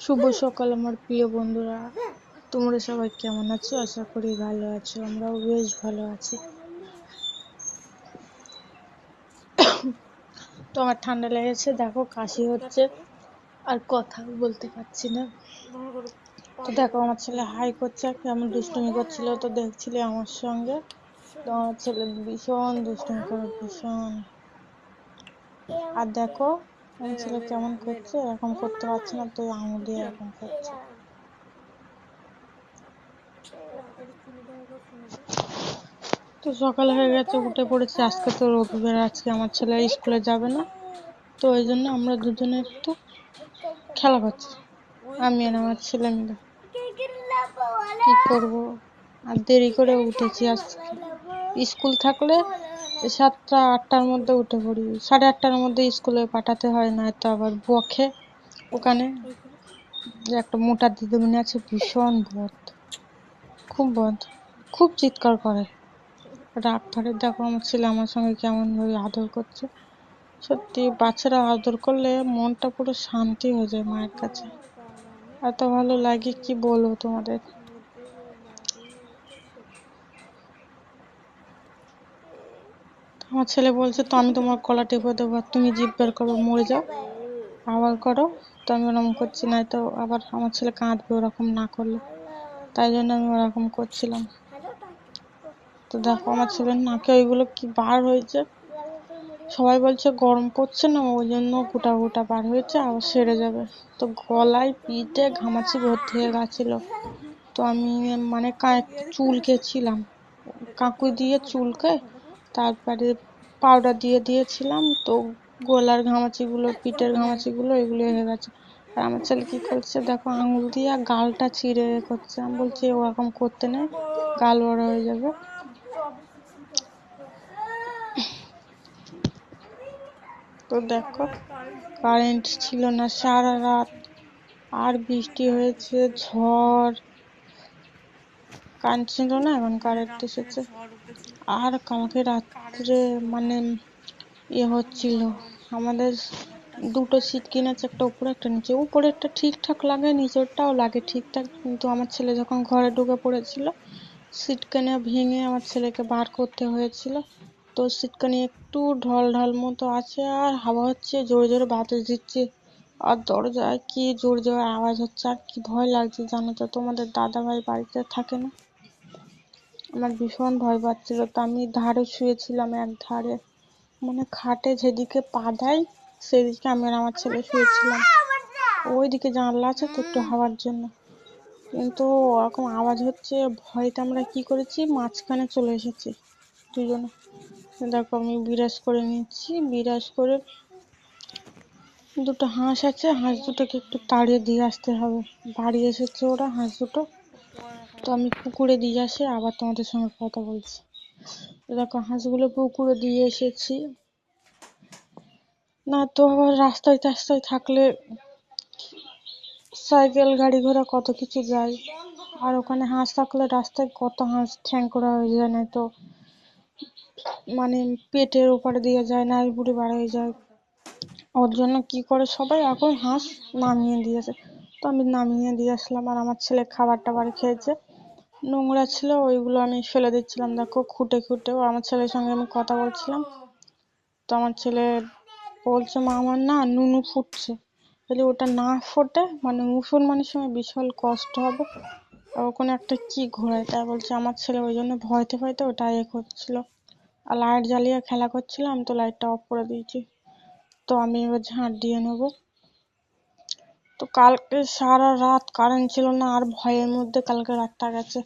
শুভ সকাল, আমার প্রিয় বন্ধুরা। তোমরা সবাই কেমন আছো? আশা করি ভালো আছো। আমরাও বেশ ভালো আছি। তো আমার ঠান্ডা লেগেছে। দেখো, কাশি হচ্ছে। আর কথা বলতে পারছি না। তো দেখো, আমার ছেলে হাই করছে। কেমন দুষ্টুমি করছিল তো দেখছিলে আমার সঙ্গে। তো আমার ছেলে ভীষণ দুষ্টুমি করে, ভীষণ। আর দেখো আমার ছেলে কেমন করছে? এরকম করতে পারছে না, তো আঙুল দিয়ে এরকম করছে তো সকাল হয়ে গেছে, উঠে পড়েছে। আজকে তো রবিবার, আজকে আমার ছেলে স্কুলে যাবে না। তো ওই জন্য আমরা দুজনে একটু খেলা করছি। আমি আর আমার ছেলে মিলে। কি করব? আর দেরি করে উঠেছি আজকে। স্কুল থাকলে সাতটা, আটটার মধ্যে উঠে পড়ি। সাড়ে আটটার মধ্যে স্কুলে পাঠাতে হয় না তো আবার বকে ওখানে। একটা মোটা দিদিমণি আছে, ভীষণ বদ। খুব বদ। খুব চিৎকার করে। রাগ ধরে, দেখো আমার ছেলে আমার সঙ্গে কেমন ভাবে আদর করছে। সত্যি, বাচ্চারা আদর করলে মনটা পুরো শান্তি হয়ে যায় মায়ের কাছে। এত ভালো লাগে, কি বলব তোমাদের? আমার ছেলে বলছে, তো আমি তোমার গলা টেপে দেবো, আর তুমি জিভ বের করো, মরে যাও। আবার করো। তো আমি ওরকম করছি না তো আবার আমার ছেলে কাঁদবে ওরকম না করলে। তাই জন্য আমি ওরকম করছিলাম। তো দেখো আমার ছেলের নাকে ওইগুলো কি বার হয়েছে। সবাই বলছে, গরম পড়ছে না, ওই জন্য গোটা গোটা বার হয়েছে, আবার সেরে যাবে। তো গলায় পিঠে ঘামাচি ভর্তি হয়ে গেছিল। তো আমি মানে চুলকেছিলাম কাকুই দিয়ে চুলকে তারপরে পাউডার দিয়ে দিয়েছিলাম, তো গলার ঘামাচিগুলো, পিঠের ঘামাচিগুলো এগুলো হয়ে গেছে। আর আমার ছেলে কী করছে, দেখো আঙুল দিয়ে গালটা ছিঁড়ে করছে। আমি বলছি ওরকম করতে নেই, গাল বড় হয়ে যাবে। তো দেখো কারেন্ট ছিল না সারা রাত। আর বৃষ্টি হয়েছে, ঝড় কারেন্ট ছিল না, এখন কারেন্ট এসেছে। আর কালকে রাত্রে মানে ইয়ে হচ্ছিল, আমাদের দুটো সিট কিনেছে, একটা উপরে, একটা নিচে। উপরেরটা ঠিকঠাক লাগে, নিচেরটাও লাগে ঠিকঠাক, কিন্তু আমার ছেলে যখন ঘরে ঢুকে পড়েছিল সিটকানি ভেঙে আমার ছেলেকে বার করতে হয়েছিল। তো সিটকানি একটু ঢল ঢল মতো আছে, আর হাওয়া হচ্ছে, জোরে জোরে বাতাস দিচ্ছে। আর দরজায় কি জোরে জোরে আওয়াজ হচ্ছে, আর কি ভয় লাগছে জানো তো? তোমাদের দাদা ভাই বাড়িতে থাকে না? আমার ভীষণ ভয় পাচ্ছিল। তো আমি ধারে শুয়েছিলাম এক ধারে। মানে খাটে যেদিকে পা দেয়, সেদিকে আমি আর আমার ছেলে শুয়েছিলাম। ওইদিকে জানলা আছে তো একটু হাওয়ার জন্য। কিন্তু ওরকম আওয়াজ হচ্ছে, ভয়তে আমরা কি করেছি, মাঝখানে চলে এসেছি দুজনে। দেখো আমি বিরাজ করে নিচ্ছি, বিরাজ করে দুটো হাঁস আছে, হাঁস দুটোকে একটু তাড়িয়ে দিয়ে আসতে হবে। বাড়ি এসেছে ওরা, হাঁস দুটো। তো আমি পুকুরে দিয়ে আসি, আবার তোমাদের সঙ্গে কথা বলছি। দেখো, হাঁসগুলো পুকুরে দিয়ে এসেছি। না তো আবার রাস্তায় টাস্তায় থাকলে সাইকেল, গাড়ি ঘোড়া কত কিছু যায়। আর ওখানে হাঁস থাকলে রাস্তায় কত হাঁস ঠ্যাং করা হয়ে যায়, না তো মানে পেটের ওপারে দিয়ে যায় না বুড়ি বার হয়ে যায়। ওর জন্য কি করে সবাই এখন হাঁস নামিয়ে দিয়েছে। তো আমি নামিয়ে দিয়ে আসলাম আর আমার ছেলে খাবার টাবার খেয়েছে। নোংরা ছিল, ওইগুলো আমি ফেলে দিচ্ছিলাম, দেখো, খুঁটে খুঁটে। ও আমার ছেলের সঙ্গে আমি কথা বলছিলাম। তো আমার ছেলে বলছে, মা, আমার না নুনু ফুটছে। যদি ওটা না ফোটে? মানে মুসলমানের সময় বিশাল কষ্ট হবে। ওখানে একটা কি ঘোরায় তাই বলছে, আমার ছেলে ওই জন্য ভয়তে ভয়তে ওটা এ করছিল। আর লাইট জ্বালিয়ে খেলা করছিলাম, তো লাইটটা অফ করে দিয়েছি। তো আমি এবার ঝাঁট দিয়ে নেব। তো কালকে সারা রাত কারেন্ট ছিল না, আর ভয়ের মধ্যে কালকে রাতটা গেছে।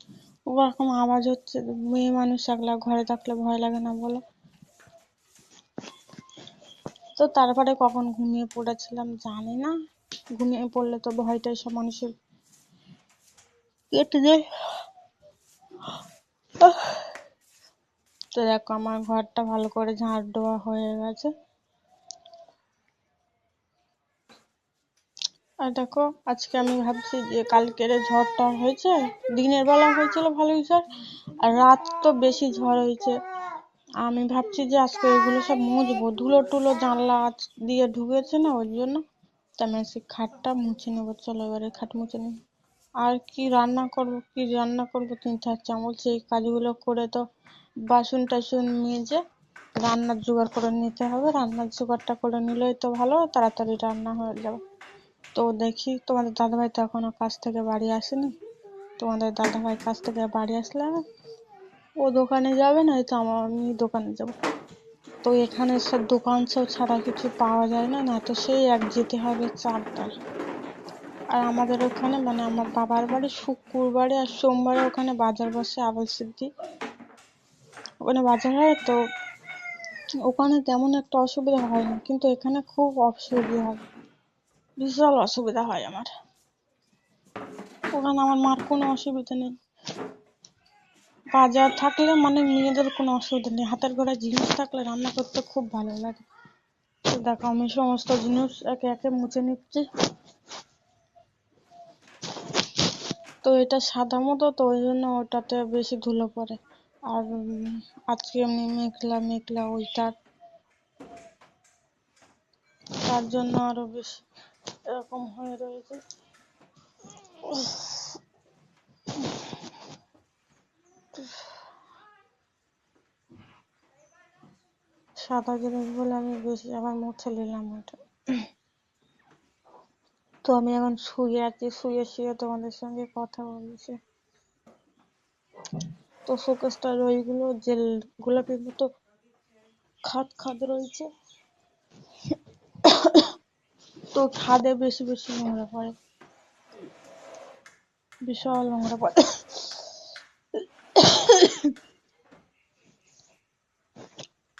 ওরকম আওয়াজ হচ্ছে, মেয়ে মানুষ একলা ঘরে থাকলে ভয় লাগে না বলো। তো তারপরে কখন ঘুমিয়ে পড়েছিলাম জানি না। ঘুমিয়ে পড়লে তো ভয়টাই সব মানুষের কেটে যায়। তো দেখো আমার ঘরটা ভালো করে ঝাঁট দেওয়া হয়ে গেছে। আর দেখো, আজকে আমি ভাবছি যে কালকের ঝড়টা হয়েছে, দিনের বেলা হয়েছিল ভালোই ঝড়, আর রাত তো বেশি ঝড় হয়েছে। আমি ভাবছি যে আজকে এগুলো সব মুছবো। ধুলো টুলো জানলা দিয়ে ঢুকেছে না ওই জন্য। তাই আমি আজকে খাটটা মুছে নেব, চলো এবারে খাট মুছে নিই। আর কি রান্না করব, কি রান্না করব তিন চার চামচ, এই কাজগুলো করে তো বাসন টাসন মেজে রান্নার জোগাড় করে নিতে হবে। রান্নার জোগাড়টা করে নিলেই তো ভালো, তাড়াতাড়ি রান্না হয়ে যাবে। তো দেখি, তোমাদের দাদাভাই তো এখনও কাজ থেকে বাড়ি আসেনি। তোমাদের দাদাভাই কাজ থেকে বাড়ি আসলে ও দোকানে যাবে, নয়তো আমার আমি দোকানে যাব। তো এখানে সব দোকান সব ছাড়া কিছু পাওয়া যায় না না তো সেই এক যেতে হবে চারটায় আর আমাদের ওখানে মানে আমার বাবার বাড়ি শুক্রবারে আর সোমবারে ওখানে বাজার বসে আবল সিদ্ধি। ওখানে বাজার হয় তো, ওখানে তেমন একটা অসুবিধা হয় না, কিন্তু এখানে খুব অসুবিধা হয়। বিশাল অসুবিধা হয় আমার। ওখানে আমার মার কোনো অসুবিধা নেই। বাজার থাকলে মানে মেয়েদের কোনো অসুবিধা নেই। হাতের গোড়ায় জিনিস থাকলে রান্না করতে খুব ভালো লাগে। দেখো আমি সমস্ত জিনিস একে একে মুছে নিচ্ছি। তো এটা সাদা মতো তো ওই জন্য ওটাতে বেশি ধুলো পড়ে। আর আজকে এমনি মেঘলা মেঘলা ওইটার তার জন্য আরও বেশি। এরকম হয়ে রয়েছে। সাদা জিনিস বলে আমি বেশি আবার মুছে নিলাম ওটা। তো আমি এখন শুয়ে আছি, শুয়ে শুয়ে তোমাদের সঙ্গে কথা বলছি। তো শোকেসটার ওইগুলো জেল গোলাপি মতো খাদ খাদ রয়েছে। তো খাদে বেশি বেশি নোংরা পড়ে। বিশাল নোংরা পড়ে।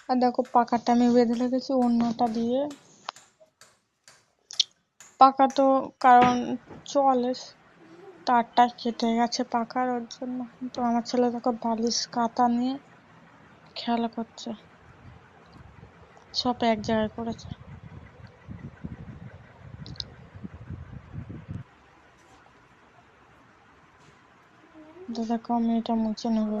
আর দেখো পাকাটা আমি বেঁধে রেখেছি অন্যটা দিয়ে। পাকা তো কারণ চলে, তারটা কেটে গেছে পাকার ওর জন্য। তো আমার ছেলে দেখো বালিশ কাতা নিয়ে খেলা করছে। সব এক জায়গায় করেছে। দেখো আমি এটা মুছে নেব।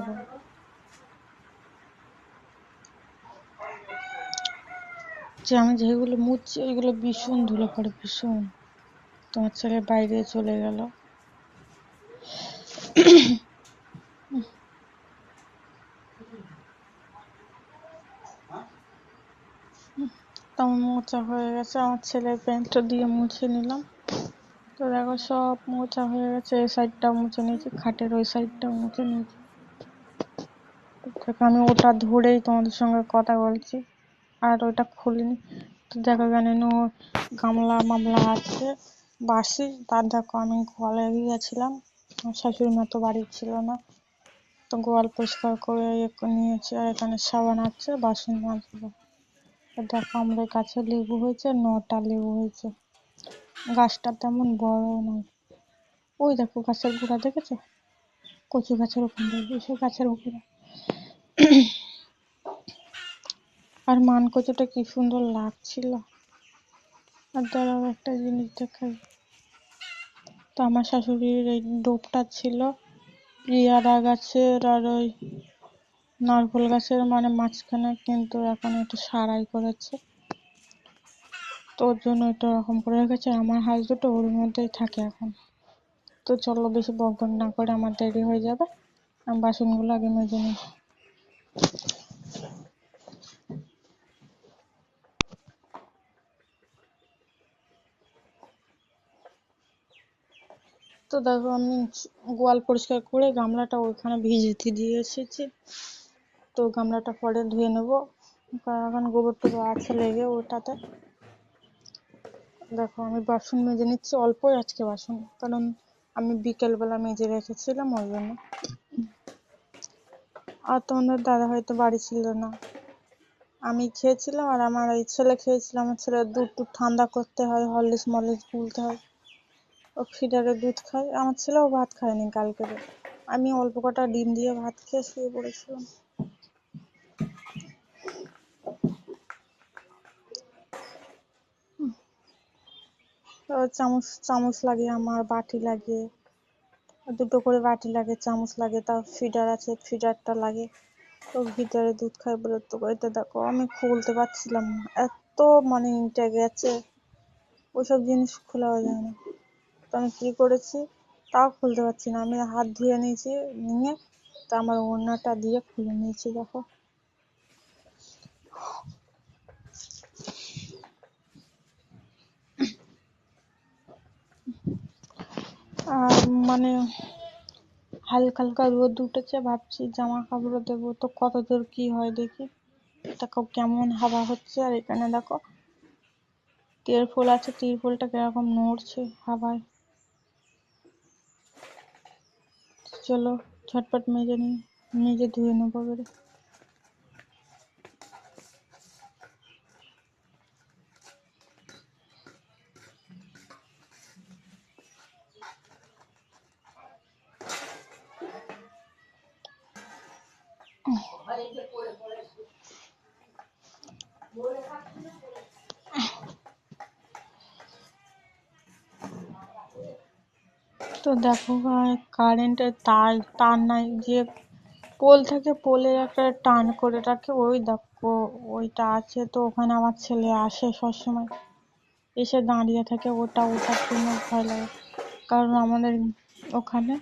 যে আমি যেগুলো মুছছি ওইগুলো ভীষণ ধুলো পড়ে ভীষণ তোমার ছেলে বাইরে চলে গেল আমার মোছা হয়ে গেছে আমার ছেলের প্যান্টটা দিয়ে মুছে নিলাম তো দেখো সব মোচা হয়ে গেছে, এই সাইডটাও মুছে নিয়েছি, খাটের ওই সাইডটাও মুছে নিয়েছি। আমি ওটা ধরেই তোমাদের সঙ্গে কথা বলছি, আর ওটা খুলিনি। তো দেখো এখানে নো গামলা মামলা আছে, বাসি, তার দেখো আমি গোয়ালে গিয়েছিলাম শাশুড়ি মা তো বাড়ি ছিল না। তো গোয়াল পরিষ্কার করে নিয়েছি, আর এখানে সাবান আছে, বাসন মাজবো। দেখো আমাদের কাছে লেবু হয়েছে, নটা লেবু হয়েছে। গাছটা তেমন বড় নয়। ওই দেখো গাছের গোড়া দেখেছ? কচু গাছের ওখানে এসে গাছের উপরে আর মান কচুটা কি সুন্দর লাগছিল। আর দাঁড়াও একটা জিনিস দেখাই। তো আমার শাশুড়ির এই ডোবটা ছিল পেয়ারা গাছের আর ওই নারকোল গাছের মানে মাঝখানে কিন্তু এখন একটু সারাই করেছে। ওর জন্য এটা ওরকম করে রেখেছে আমার হাঁস দুটো ওর মধ্যেই থাকে এখন। তো চলো বেশি বকবক না করে আমার দেরি হয়ে যাবে, আমি বাসনগুলো আগে মেজে নিই। তো দেখো আমি গোয়াল পরিষ্কার করে গামলাটা ওইখানে ভিজতে দিয়ে এসেছি। তো গামলাটা পরে ধুয়ে নেব, কারণ গোবর টোবর আছে লেগে ওটাতে। দেখো, আমি বাসন মেজে নিচ্ছি, অল্পই আজকে বাসন, কারণ আমি বিকেলবেলা মেজে রেখেছিলাম, ওই জন্য। আর তোমাদের দাদা হয়তো বাড়ি ছিল না। আমি খেয়েছিলাম আর আমার এই ছেলে খেয়েছিল, আমার ছেলে দুধ টুধ ঠান্ডা করতে হয়, হরলিক্স মরলিক্স গুলতে হয়। ও ফিডারে দুধ খায়, আমার ছেলেও ভাত খায়নি কালকে। আমি অল্প কটা ডিম দিয়ে ভাত খেয়ে শুয়ে পড়েছিলাম। চামচ চামচ লাগে আমার, বাটি লাগে। দুটো করে বাটি লাগে, চামচ লাগে, তাও ফিডার আছে ফিডারটা লাগে। তো ভিতরে দুধ খাই বলে তো এটা দেখো, আমি খুলতে পারছিলাম না। এত মানে ইনটে গেছে, ওইসব জিনিস খোলা যায় না। তো আমি কী করেছি, তাও খুলতে পারছি না। আমি হাত ধুয়ে নিয়েছি, নিয়ে তা আমার ওড়নাটা দিয়ে খুলে নিয়েছি, দেখো। আর মানে হালকা হালকা রোদ উঠেছে, ভাবছি জামা কাপড় দেবো। তো কত দূর কি হয় দেখি। দেখো কেমন হাওয়া হচ্ছে, আর এখানে দেখো তিরফল আছে তিরফলটা কীরকম নড়ছে হাওয়ায়। চলো ঝটপট মেজে নিই, মেজে ধুয়ে নেব এবারে। তো দেখো কারেন্টের তার তার নাই, যে পোল থাকে পোলের একটা টান করে রাখে, ওই দেখো, ওইটা আছে তো, ওখানে আমার ছেলে আসে সবসময়। এসে দাঁড়িয়ে থাকে, ওটা ওঠার জন্য ভয় লাগে। কারণ আমাদের ওখানে,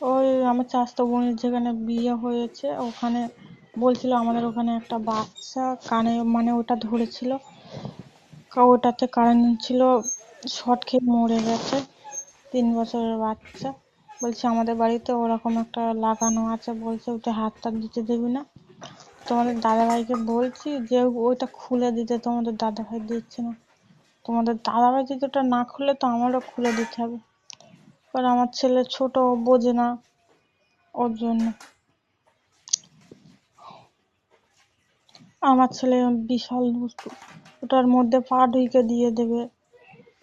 ওই আমার চাচাতো বোনের যেখানে বিয়ে হয়েছে, ওখানে বলছিল আমাদের ওখানে একটা বাচ্চা, কানে মানে ওটা ধরেছিল। ওটাতে কারেন্ট ছিল শর্ট খেয়ে মরে গেছে। তিন বছরের বাচ্চা। বলছে, আমাদের বাড়িতে ওরকম একটা লাগানো আছে। বলছে ওটা হাত টাত দিতে দেবে না। তোমাদের দাদাভাইকে বলছি যে, ওইটা খুলে দিতে, তোমাদের দাদাভাই দিচ্ছে না। তোমাদের দাদাভাই যদি ওটা না খুলে, তো আমারও খুলে দিতে হবে। এবার আমার ছেলে ছোট বোঝে না ওর জন্য। আমার ছেলে বিশাল দুষ্টু। ওটার মধ্যে পা ঢুকে দিয়ে দেবে।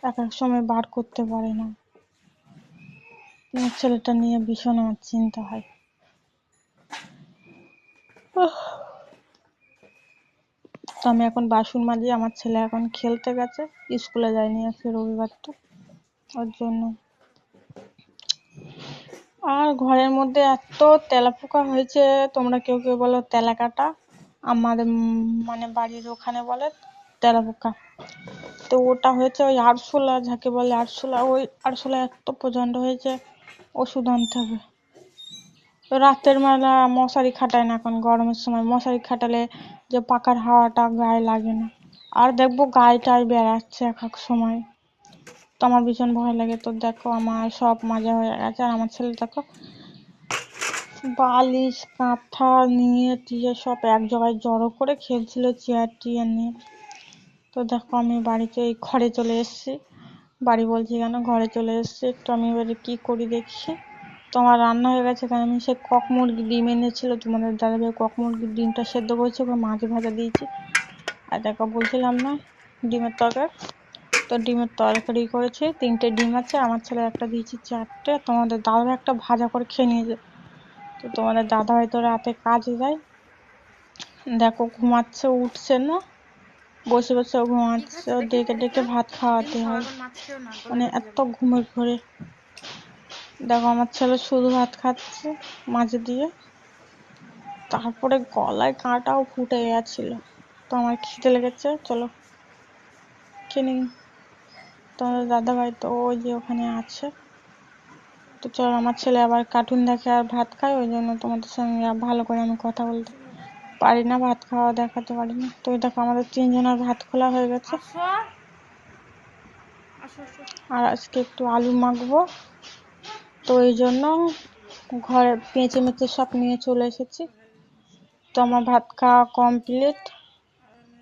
এক এক সময় বার করতে পারে না। ছেলেটা নিয়ে ভীষণ আমার চিন্তা হয়। তো আমি এখন বাসন মাজি আমার ছেলে এখন খেলতে গেছে। স্কুলে যায়নি আজকে রবিবার তো ওর জন্য। আর ঘরের মধ্যে এত তেলাপোকা হয়েছে, তোমরা কেউ কেউ বলো তেলাকাটা। আমাদের মানে বাড়ির ওখানে বলে তেলাপোকা। তো ওটা হয়েছে ওই আরশোলা, যাকে বলে আরশোলা, ওই আরশোলা এত প্রচণ্ড হয়েছে। ওষুধ আনতে হবে। তো রাতের বেলা মশারি খাটায় না এখন, গরমের সময়। মশারি খাটালে যে পাখার হাওয়াটা গায়ে লাগে না। আর দেখব গায়ে টায়ে বেড়াচ্ছে এক এক সময়। তো আমার ভীষণ ভয় লাগে। তো দেখো আমার সব মাজা হয়ে গেছে। আর আমার ছেলে দেখো, বালিশ, কাঁথা নিয়ে টিয়ে সব এক জায়গায় জড়ো করে খেলছিল, চেয়ার টিয়ার নিয়ে। তো দেখো আমি বাড়িতে এই ঘরে চলে এসেছি। বাড়ি বলছি কেন? ঘরে চলে এসেছি। একটু আমি এবারে কী করি দেখি তোমার রান্না হয়ে গেছে কারণ আমি সে কক মুরগি ডিম এনেছিল। তোমাদের দাদা দাদাভাই কক মুরগির ডিমটা সেদ্ধ করেছে। ওকে মাছ ভাজা দিয়েছি। আর দেখো, বলছিলাম না, ডিমের তরকারি। তো ডিমের তরকারি করেছে। তিনটে ডিম আছে। আমার ছেলে একটা দিয়েছি চারটে। তোমাদের দাদাভাই একটা ভাজা করে খেয়ে নিয়েছে। তো তোমাদের দাদাভাই তো রাতে কাজে যায়। দেখো, ঘুমাচ্ছে, উঠছে না। বসে বসে ঘুমাচ্ছে ও ডেকে ডেকে ভাত খাওয়াতে হয়। মানে এত ঘুমের ঘরে। দেখো আমার ছেলে শুধু ভাত খাচ্ছে মাঝে দিয়ে। তারপরে গলায় কাঁটাও ফুটে গেছিল। তো আমার খিদে লেগেছে, চলো নিই। তোমাদের দাদাভাই তো ওই যে ওখানে আছে। তো চলো, আমার ছেলে আবার কার্টুন দেখে আর ভাত খায়, ওই জন্য তোমাদের সঙ্গে ভালো করে আমি কথা বলতে পারি না ভাত খাওয়া দেখাতে পারি না। তো দেখো আমাদের তিনজনের ভাত খোলা হয়ে গেছে। আর আজকে একটু আলু মাখবো। তো এই জন্য ঘরে পেঁচে মেচে সব নিয়ে চলে এসেছি। তো আমার ভাত খাওয়া কমপ্লিট।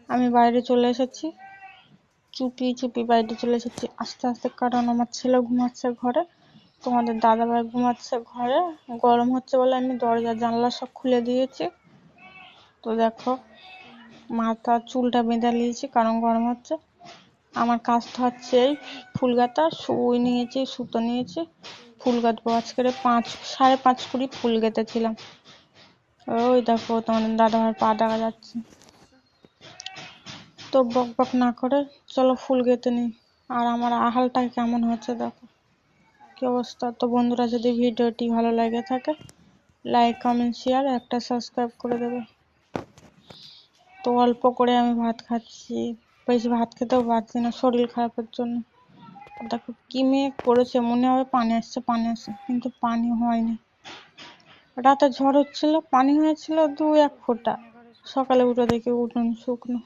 আমি বাইরে চলে এসেছি। চুপি চুপি বাইরে চলে এসেছি। আস্তে আস্তে কারণ আমার ছেলে ঘুমাচ্ছে ঘরে। তোমাদের দাদাভাই ঘুমাচ্ছে ঘরে। গরম হচ্ছে বলে আমি দরজা জানলা সব খুলে দিয়েছি। তো দেখো, মাথা, চুলটা বেঁধে নিয়েছি, কারণ গরম হচ্ছে। আমার কাজটা হচ্ছে এই ফুল গাঁথা সুই নিয়েছি, সুতো নিয়েছি, ফুল গাঁথবো। আজকে পাঁচ, সাড়ে পাঁচ কুড়ি ফুল গেঁথেছিলাম। ওই দেখো তোমাদের দাদাভাইয়ের পা দেখা যাচ্ছে। তো বক বক না করে, চলো ফুল গেঁথে নিই। আর আমার আহালটা কেমন হচ্ছে দেখো। কি অবস্থা? তো বন্ধুরা, যদি ভিডিওটি ভালো লেগে থাকে, লাইক, কমেন্ট, শেয়ার, একটা সাবস্ক্রাইব করে দেবে। তো অল্প করে আমি ভাত খাচ্ছি। বেশি ভাত খেতেও পারছি না, শরীর খারাপের জন্য। দেখো কি মেঘ করেছে, মনে হবে পানি আসছে পানি আসছে, কিন্তু পানি হয়নি। রাতে ঝড় হচ্ছিল, পানি হয়েছিল দু এক ফোঁটা। সকালে উঠে দেখি উঠোন শুকনো।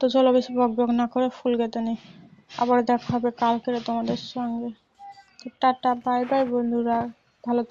তো চলো বেশি বক বক না করে ফুল কেটে নিই। আবার দেখা হবে কালকে তোমাদের সঙ্গে। টাটা, বাই বাই বন্ধুরা, ভালো থাক